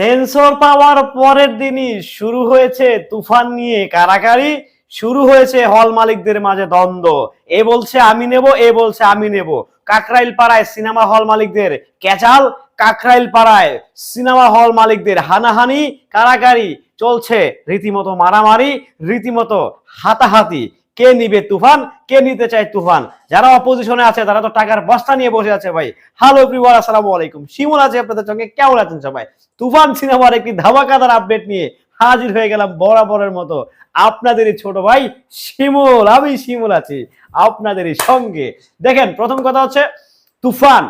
Sensor পাওয়ার পরের দিনই শুরু হয়েছে তুফান নিয়ে কারাকারি। শুরু হয়েছে হল মালিকদের মাঝে দ্বন্দ্ব। এ বলছে আমি নেব, এ বলছে আমি নেব। কাকরাইল পাড়ায় সিনেমা হল মালিকদের ক্যাচাল কাকরাইল পাড়ায় সিনেমা হল মালিকদের হানাহানি কারাকারি চলছে রীতিমতো মারামারি, রীতিমতো হাতাহাতি। কে নিবে তুফান, কে নিতে চায় তুফান? যারা অপোজিশনে আছে, তারা তো টাকার বস্তা নিয়ে বসে আছে ভাই। হ্যালো এভরিওয়ান আসসালামু আলাইকুম। শিমুল আছে আপনাদের সঙ্গে, কেমন আছেন সবাই? তুফান সিনেমার একটি ধামাকাদার আপডেট নিয়ে হাজির হয়ে গেলাম বরাবরের মতো আপনাদেরই ছোট ভাই শিমুল। আমি শিমুল আছি আপনাদেরই সঙ্গে। দেখেন, প্রথম কথা হচ্ছে তুফান।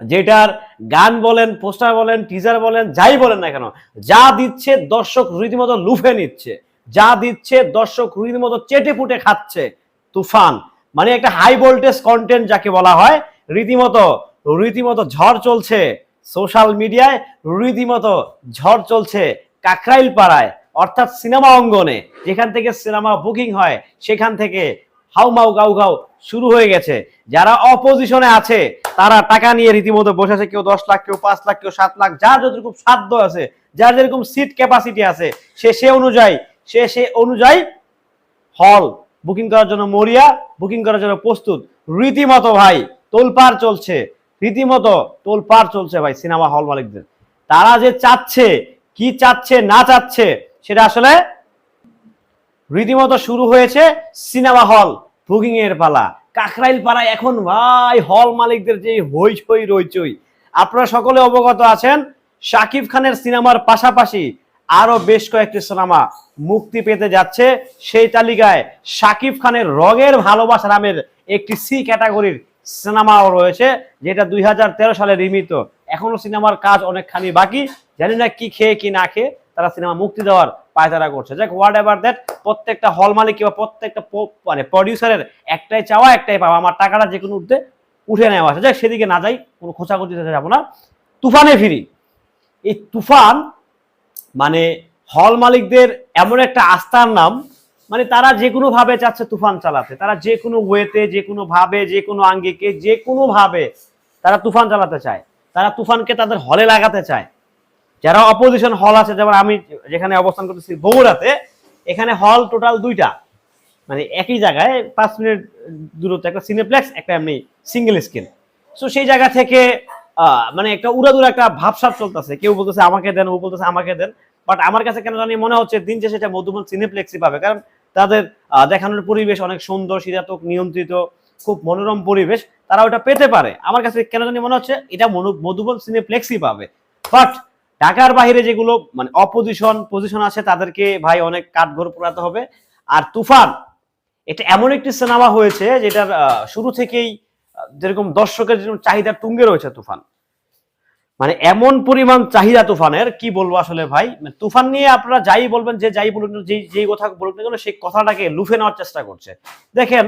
যেটার গান বলেন, পোস্টার বলেন টিজার বলেন, যাই বলেন না কেন, যা দিচ্ছে দর্শক রীতিমতো লুফে নিচ্ছে। যা দিচ্ছে দর্শক রীতিমতো চেটে পুটে খাচ্ছে তুফান। মানে একটা হাই ভোল্টেজ কন্টেন্ট যাকে বলা হয়। রীতিমতো রীতিমতো ঝড় চলছে সোশ্যাল মিডিয়ায় রীতিমতো ঝড় চলছে কাকরাইল পাড়ায় অর্থাৎ সিনেমা অঙ্গনে। যেখান থেকে সিনেমা বুকিং হয়, সেখান থেকে হাউমাউ গাউ গাউ শুরু হয়ে গেছে। যারা অপোজিশনে আছে, তারা টাকা নিয়ে রীতিমতো বসেছে কেউ দশ লাখ, কেউ পাঁচ লাখ, কেউ সাত লাখ, যার যতটুকু সাধ্য আছে, যার যেরকম সিট ক্যাপাসিটি আছে, সে সে অনুযায়ী সে সে অনুযায়ী হল। বুকিং করার জন্য মরিয়া, বুকিং করার জন্য প্রস্তুত। রীতিমতো ভাই, তোলপাড় চলছে। রীতিমতো তোলপাড় চলছে ভাই সিনেমা হল মালিকদের। তারা যে চাচ্ছে, কি চাচ্ছে, না চাচ্ছে, সেটা আসলে রীতিমতো শুরু হয়েছে সিনেমা হল বুকিং এর পালা। কাকরাইল পাড়ায় এখন ভাই হল মালিকদের যে হইচই রইচই আপনারা সকলে অবগত আছেন, শাকিব খানের সিনেমার পাশাপাশি আরও বেশ কয়েকটি সিনেমা মুক্তি পেতে যাচ্ছে। সেই তালিকায় শাকিব খানের রগের ভালোবাসা নামের একটি সি ক্যাটাগরির সিনেমাও রয়েছে, যেটা দুই হাজার তেরো সালে নির্মিত। এখনও সিনেমার কাজ অনেকখানি বাকি। জানি না কি খেয়ে কি না খেয়ে তারা সিনেমা মুক্তি দেওয়ার পায়তারা করছে। যাক হোয়াট এভার দ্যাট প্রত্যেকটা হল মালিক কিংবা প্রত্যেকটা মানে প্রডিউসারের একটাই চাওয়া, একটাই পাওয়া। আমার টাকাটা যে কোনো উঠতে উঠে নেওয়া আছে। যাক, সেদিকে না যাই, কোনো খোঁচাখুচিতে যাব না। তুফানে ফিরি। এই তুফান মানে হল মালিকদের এমন একটা আস্থার নাম মানে তারা যে কোনো ভাবে চাচ্ছে তুফান চালাতে, তারা যে কোনো ওয়েতে যে কোনো ভাবে যে কোনো আঙ্গিকে যে কোনো ভাবে তারা তুফান চালাতে চায়। তারা তুফানকে তাদের হলে লাগাতে চায়। যারা অপোজিশন হল আছে, যেমন আমি যেখানে অবস্থান করতেছি বগুড়াতে, এখানে হল টোটাল দুইটা। মানে একই জায়গায় পাঁচ মিনিট দূরত্ব, একটা সিনেপ্লেক্স একটা এমনি সিঙ্গেল স্ক্রিন সো সেই জায়গা থেকে মানে একটা উড়াদুরা একটা ভাবসাব চলতেছে। কেউ বলতেছে, আমাকে দেন, ও বলতেছে, আমাকে দেন। বাট আমার কাছে কেন জানি মনে হচ্ছে দিন শেষে এটা মধুবন সিনেপ্লেক্সই পাবে। কারণ তাদের দেখানোর পরিবেশ অনেক সুন্দর শীতাতক নিয়ন্ত্রিত, খুব মনোরম পরিবেশ। তারা ওটা পেতে পারে। আমার কাছে কেন জানি মনে হচ্ছে এটা মধুবন সিনেপ্লেক্সই পাবে। বাট ঢাকার বাইরে যেগুলো মানে অপোজিশন পজিশন আছে, তাদেরকে ভাই অনেক কাঠঘর পোড়াতে হবে। আর তুফান, এটা এমন একটি সিনেমা হয়েছে যেটার শুরু থেকেই যেরকম দর্শকের যেরকম চাহিদা তুঙ্গে রয়েছে তুফান। মানে এমন পরিমাণ চাহিদা তুফানের, কি বলব আসলে ভাই? মানে তুফান নিয়ে আপনারা যাই বলবেন, যে যাই বলুন যেই যেই কথা বলুন না কেন সেই কথাটাকে লুফে নেওয়ার চেষ্টা করছে। দেখেন,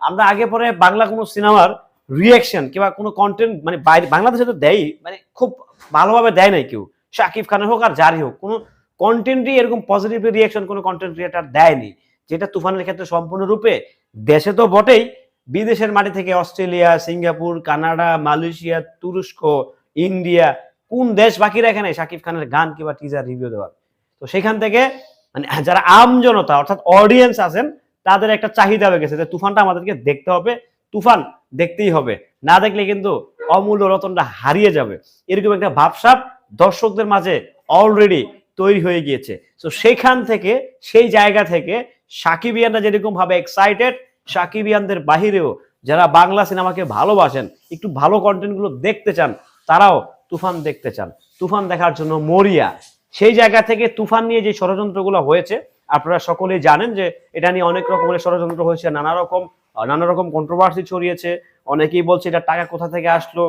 আমরা আগে পরে বাংলা কোনো সিনেমার রিয়াকশন কিংবা কোনো কন্টেন্ট মানে বাইরে, বাংলাদেশে তো দেয় মানে খুব ভালোভাবে দেয় নাই কেউ। শাকিব খানের হোক আর যারই হোক, কোনো কন্টেন্টই এরকম পজিটিভ রিয়াকশন কোনো কন্টেন্ট ক্রিয়েটার দেয়নি। যেটা তুফানের ক্ষেত্রে সম্পূর্ণরূপে দেশে তো বটেই বিদেশের মাটি থেকে অস্ট্রেলিয়া, সিঙ্গাপুর, কানাডা, মালয়েশিয়া, তুরস্ক, ইন্ডিয়া, কোন দেশ বাকি রাখে নাই শাকিব খানের গান কিংবা টিজার রিভিউ দেওয়ার। তো সেখান থেকে মানে যারা আম জনতা, অর্থাৎ অডিয়েন্স আছেন, তাদের একটা চাহিদা হয়ে গেছে যে তুফানটা আমাদেরকে দেখতে হবে, তুফান দেখতেই হবে। না দেখলে কিন্তু অমূল্য রতনটা হারিয়ে যাবে। এরকম একটা ভাবসাপ দর্শকদের মাঝে অলরেডি তৈরি হয়ে গিয়েছে। তো সেখান থেকে, সেই জায়গা থেকে সাকিবিয়ানরা যেরকম ভাবে এক্সাইটেড সাকিবিয়ানদের বাহিরেও যারা বাংলা সিনেমাকে ভালোবাসেন, একটু ভালো কন্টেন্টগুলো দেখতে চান, তারাও তুফান দেখতে চান। তুফান দেখার জন্য মরিয়া। সেই জায়গা থেকে তুফান নিয়ে যে ষড়যন্ত্রগুলো হয়েছে, আপনারা সকলেই জানেন যে এটা নিয়ে অনেক রকমের ষড়যন্ত্র হয়েছে, নানা রকম নানা রকম কন্ট্রোভার্সি ছড়িয়েছে। অনেকেই বলছে এটা টাকা কোথা থেকে আসলো?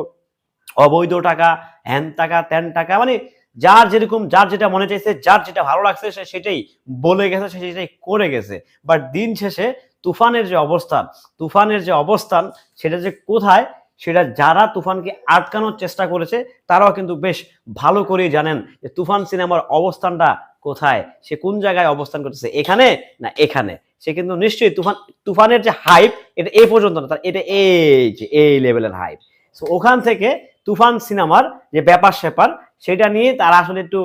অবৈধ টাকা, হ্যান টাকা, ত্যান টাকা মানে যার যেরকম, যার যেটা মনে চাইছে, যার যেটা ভালো লাগছে, সে সেটাই বলে গেছে, সে সেটাই করে গেছে। বাট দিন শেষে তুফানের যে অবস্থান, তুফানের যে অবস্থান, সেটা যে কোথায়, সেটা যারা তুফানকে আটকানোর চেষ্টা করেছে, তারাও কিন্তু বেশ ভালো করেই জানেন যে তুফান সিনেমার অবস্থানটা কোথায়, সে কোন জায়গায় অবস্থান করতেছে, এখানে না এখানে? সে কিন্তু নিশ্চয়ই তুফান, তুফানের যে হাইপ এটা এই পর্যন্ত না, তার এটা এই যে, এই লেভেলের হাইপ সো ওখান থেকে তুফান সিনেমার যে ব্যাপার স্যাপার সেটা নিয়ে তারা আসলে একটু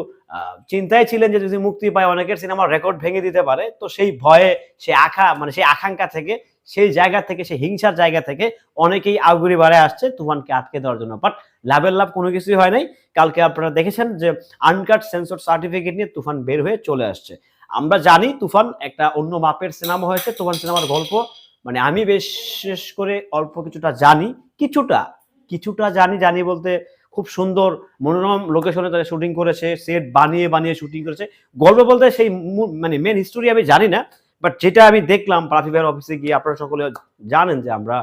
চিন্তায় ছিলেন যে যদি মুক্তি পায় অনেকের সিনেমার রেকর্ড ভেঙে দিতে পারে, তো সেই ভয়ে, সে আখা মানে সেই আকাঙ্ক্ষা থেকে, সেই জায়গা থেকে, সেই হিংসার জায়গা থেকে অনেকেই আগুরি বাড়ে আসছে তুফানকে আটকে দেওয়ার জন্য। বাট লাভের লাভ কোনো কিছুই হয় নাই। কালকে আপনারা দেখেছেন যে আনকাট সেন্সর সার্টিফিকেট নিয়ে তুফান বের হয়ে চলে আসছে। আমরা জানি তুফান একটা অন্য মাপের সিনেমা হয়েছে। তুফান সিনেমার গল্প মানে আমি বিশেষ করে অল্প কিছুটা জানি। কিছুটা কিছুটা জানি জানি বলতে খুব সুন্দর মনোরম লোকেশনে তারা শুটিং করেছে সেট বানিয়ে বানিয়ে শুটিং করেছে। গল্প বলতে সেই মানে মেন হিস্টোরি আমি জানি না বাট যেটা আমি দেখলাম রাফি ভাইয়ের অফিসে গিয়ে আপনারা সকলে জানেন যে আমরা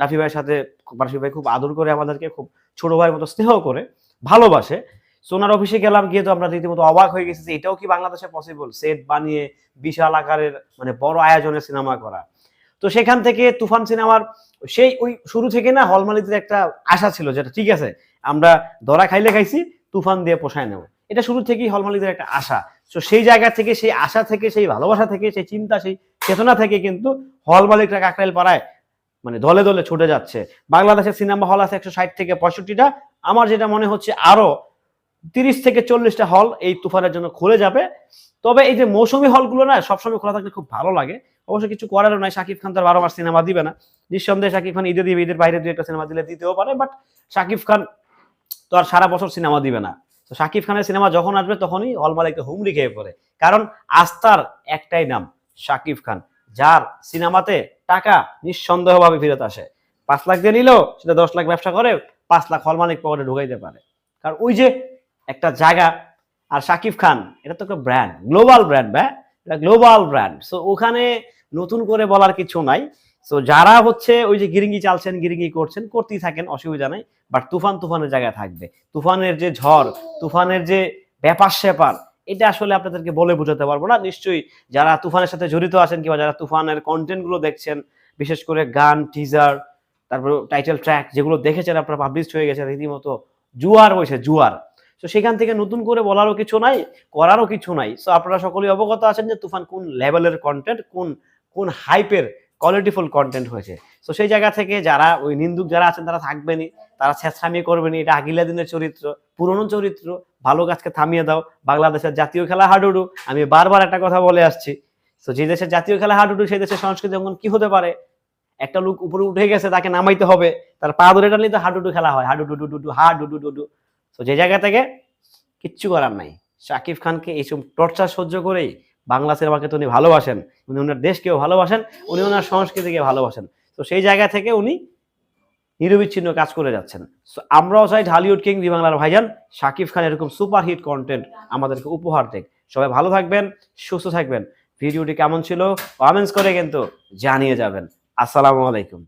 রাফি ভাইয়ের সাথে রাফি ভাই খুব আদর করে আমাদেরকে, খুব ছোট ভাইয়ের মতো স্নেহ করে ভালোবাসে। সোনার অফিসে গেলাম, গিয়ে তো আমরা রীতিমতো অবাক হয়ে গেছি যে এটাও কি বাংলাদেশে পসিবল সেট বানিয়ে বিশাল আকারের মানে বড় আয়োজনের সিনেমা করা। তো সেখান থেকে তুফান সিনেমার সেই ওই শুরু থেকে না হল মালিকদের একটা আশা ছিল যেটা, ঠিক আছে, আমরা ধরা খাইলে খাইছি, তুফান দিয়ে পোষায় নেব। এটা শুরু থেকেই হল মালিকদের একটা আশা। তো সেই জায়গা থেকে, সেই আশা থেকে, সেই ভালোবাসা থেকে, সেই চিন্তা, সেই চেতনা থেকে কিন্তু হল মালিকরা কাকরাইল পাড়ায় মানে দলে দলে ছুটে যাচ্ছে। বাংলাদেশের সিনেমা হল আছে একশো ষাট থেকে পঁয়ষট্টিটা। আমার যেটা মনে হচ্ছে আরও তিরিশ থেকে চল্লিশটা হল এই তুফানের জন্য খুলে যাবে। তবে এই যে মৌসুমী হলগুলো না, সবসময় খোলা থাকলে খুব ভালো লাগে। অবশ্য কিছু করারও নাই, শাকিব খান তার বারো মাস সিনেমা দিবে না। নিঃসন্দেহে শাকিব খান ঈদে দিবে, ঈদের বাইরে দু একটা সিনেমা দিলে দিতেও পারে বাট শাকিব খান তো আর সারা বছর সিনেমা দিবে না। তো শাকিব খানের সিনেমা যখন আসবে তখনই হল মালিককে হুমড়ি খেয়ে পড়ে। কারণ আস্থার একটাই নাম, শাকিব খান, যার সিনেমাতে টাকা নিঃসন্দেহভাবে ফেরত আসে। পাঁচ লাখ দিয়ে নিল সেটা দশ লাখ ব্যবসা করে, পাঁচ লাখ হল মালিক পকেটে ঢুকাইতে পারে। কারণ ওই যে একটা জায়গা। আর শাকিব খান, এটা তো একটা ব্র্যান্ড গ্লোবাল ব্র্যান্ড ব্যা এটা গ্লোবাল ব্র্যান্ড সো ওখানে নতুন করে বলার কিছু নাই। সো যারা হচ্ছে ওই যে গিরিঙ্গি চালছেন, গিরিঙ্গি করছেন, করতেই থাকেন, অসুবিধা নাই। বাট তুফান তুফানের জায়গায় থাকবে। তুফানের যে ঝড়, তুফানের যে ব্যাপার স্যাপার, এটা আসলে আপনাদেরকে বলে বোঝাতে পারব না। নিশ্চয়ই যারা তুফানের সাথে জড়িত আছেন কিংবা যারা তুফানের কন্টেন্টগুলো দেখছেন, বিশেষ করে গান টিজার তারপর টাইটেল ট্র্যাক যেগুলো দেখেছেন, আপনারা পাবলিশ হয়ে গেছে রীতিমতো, জুয়ার হয়েছে জুয়ার। তো সেখান থেকে নতুন করে বলারও কিছু নাই, করারও কিছু নাই। সো আপনারা সকলেই অবগত আছেন যে তুফান কোন লেভেলের কন্টেন্ট কোন কোন হাইপের কোয়ালিটিফুল কন্টেন্ট হয়েছে। তো সেই জায়গা থেকে যারা, ওই নিন্দুক যারা আছেন তারা থাকবেনি তারা ছেঁচড়ামি করবেনি এটা আগিলা দিনের চরিত্র, পুরনো চরিত্র, ভালো কাজকে থামিয়ে দাও। বাংলাদেশের জাতীয় খেলা হাডুডু, আমি বারবার একটা কথা বলে আসছি। তো যে দেশের জাতীয় খেলা হাডুডু, সেই দেশের সংস্কৃতি অঙ্গন কি হতে পারে? একটা লোক উপরে উঠে গেছে, তাকে নামাইতে হবে। তার পা ধরে টানলে তো হাডুডু খেলা হয়। হাডুডু ডুডু ডু হা ডু ডু ডু ডু তো যে জায়গা থেকে কিচ্ছু করার নাই। শাকিব খানকে এইসব টর্চার সহ্য করেই বাংলা সিনেমাকে তো উনি ভালোবাসেন। উনি ওনার দেশকেও ভালোবাসেন উনি ওনার সংস্কৃতিকে ভালোবাসেন। তো সেই জায়গা থেকে উনি নিরবিচ্ছিন্ন কাজ করে যাচ্ছেন। So, আমরাও চাই ঢালিউড কিং বি বাংলার ভাইজান শাকিব খান এরকম সুপার হিট কন্টেন্ট আমাদেরকে উপহার দেখ সবাই ভালো থাকবেন সুস্থ থাকবেন। ভিডিওটি কেমন ছিল কমেন্টস করে কিন্তু জানিয়ে যাবেন। আসসালামু আলাইকুম।